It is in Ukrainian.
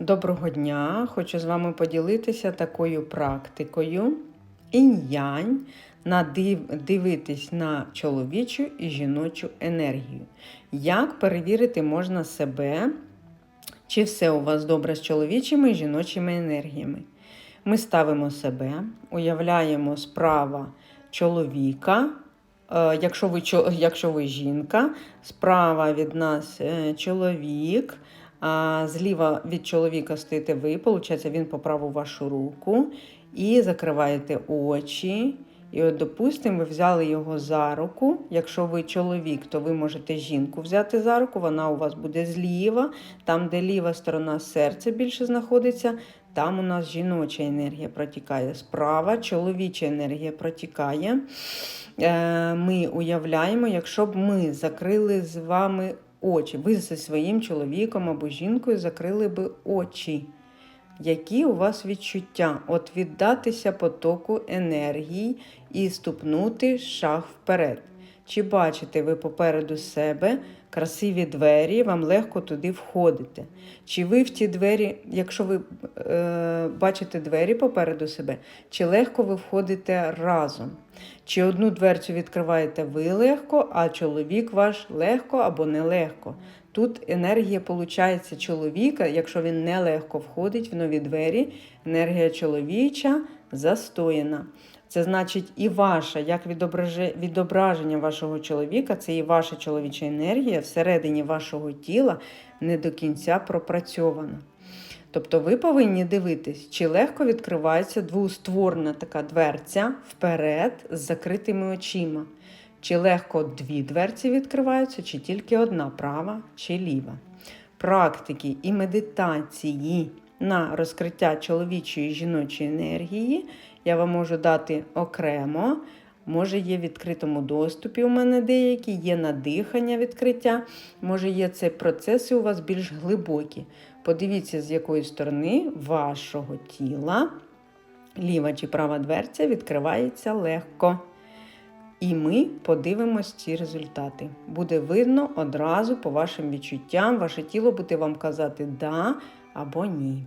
Доброго дня! Хочу з вами поділитися такою практикою інь-янь, на див- дивитись на чоловічу і жіночу енергію. Як перевірити можна себе, чи все у вас добре з чоловічими і жіночими енергіями. Ми ставимо себе, уявляємо справа чоловіка. Е, Якщо ви, якщо ви жінка, справа від нас е, чоловік, а зліва від чоловіка стоїте ви, виходить, він по праву вашу руку, і закриваєте очі. І от, допустимо, ви взяли його за руку. Якщо ви чоловік, то ви можете жінку взяти за руку, вона у вас буде зліва, там, де ліва сторона серця більше знаходиться, там у нас жіноча енергія протікає. Справа чоловіча енергія протікає. Е, Ми уявляємо, якщо б ми закрили з вами очі, ви зі своїм чоловіком або жінкою закрили би очі. Які у вас відчуття? От віддатися потоку енергії і ступнути шаг вперед. Чи бачите ви попереду себе красиві двері, вам легко туди входити? Чи ви в ті двері, якщо ви бачите двері попереду себе, чи легко ви входите разом? Чи одну дверцю відкриваєте ви легко, а чоловік ваш легко або нелегко? Тут енергія виходить чоловіка, якщо він нелегко входить в нові двері, енергія чоловіча застояна. Це значить і ваша, як відображення вашого чоловіка, це і ваша чоловіча енергія всередині вашого тіла не до кінця пропрацьована. Тобто ви повинні дивитись, чи легко відкривається двустворна така дверця вперед з закритими очима. Чи легко дві дверці відкриваються, чи тільки одна права чи ліва. Практики і медитації на розкриття чоловічої і жіночої енергії я вам можу дати окремо. Може, є в відкритому доступі у мене деякі, є надихання відкриття, може, є цей процеси у вас більш глибокі. Подивіться, з якої сторони вашого тіла ліва чи права дверця відкривається легко. І ми подивимось ці результати. Буде видно одразу по вашим відчуттям, ваше тіло буде вам казати да або ні.